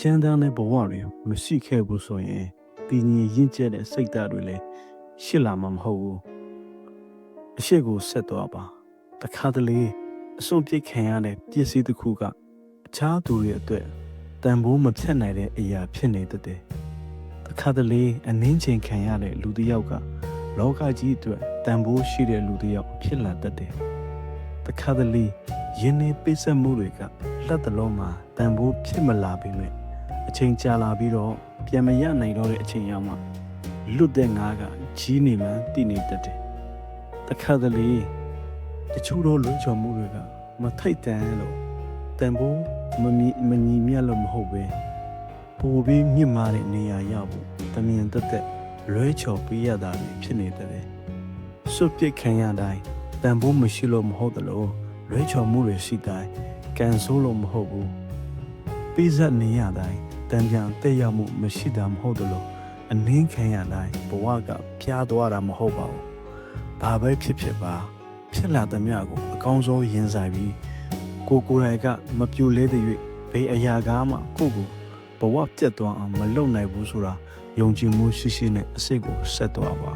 ကျန်းတန်းတဲ့ဘဝတွေမရှိခဲ့ဘူးဆိုရင်တည်ငြိမ်ရင့်ကျက်တဲ့စိတ်ဓာတ်တွေလည်းရှိလာမှာမဟုတ်ဘူးအရှိကိုဆက်သွားပါတခါတလေအစွန့်ပစ်ခံရတဲ့ပစ္စည်းတစ်ခုကအခြားသူတွေအတွက်တန်ဖိုးမဖြတ်နိုင်တဲ့အရာဖြစ်နေတတ်တယ်တခါတလေအနှင်းချိန်ခံရတဲ့လူတစ်ယောက်ကလောကကြီးအတွက်တန်ဖိုးရှိတဲ့လူတစ်ယောက်ဖြစ်လာတတ်တယ်တခါတလေယင်းနေပိတ်ဆက်မှုတွေကလက်တလုံးမှာတန်ဖိုးဖြစ်မလာပေမဲ့ အချိန်ကြာလာပြီးတော့ပြန်မရနိုင်တော့တဲ့အချိန်ရောက်မှလွတ်တဲ့ငါးကကြီးနေမှတည်နေတတ်တယ်တခါတလေတချို့တော့လွန်ချော်မှုတွေကမထိုက်တန်လို့တန်ဖိုးမမီမညီမြတ်လို့မဟုတ်ပဲပိုပြီးမြင့်မားတဲ့နေရာရောက်ဖို့တမင်တက်တက်လွဲချော်ပေးရတာတွေဖြစ်နေတတ်တယ်စွတ်ပစ်ခံရတိုင်းတန်ဖိုးမရှိလို့မဟုတ်တယ်လို့လွဲချော်မှုတွေရှိတိုင်းကန်ဆိုးလို့မဟုတ်ဘူးပေးဆက်နေရတိုင်း တန်ပြန်တက်ရောက်မှုမရှိတာမဟုတ်တယ်လို့အနှင်းခံရတိုင်းဘဝကပြားသွားတာမဟုတ်ပါဘူးဘာပဲဖြစ်ဖြစ်ပါဖြစ်လာသမျှကိုအကောင်းဆုံးရင်ဆိုင်ပြီးကိုကိုယ်တိုင်ကမပြိုလဲတဲ့၍ဘေးအရာကားမှကိုယ့်ကိုဘဝပြတ်သွားအောင်မလုပ်နိုင်ဘူးဆိုတာယုံကြည်မှုရှိရှိနဲ့အစိတ်ကိုဆက်သွားပါ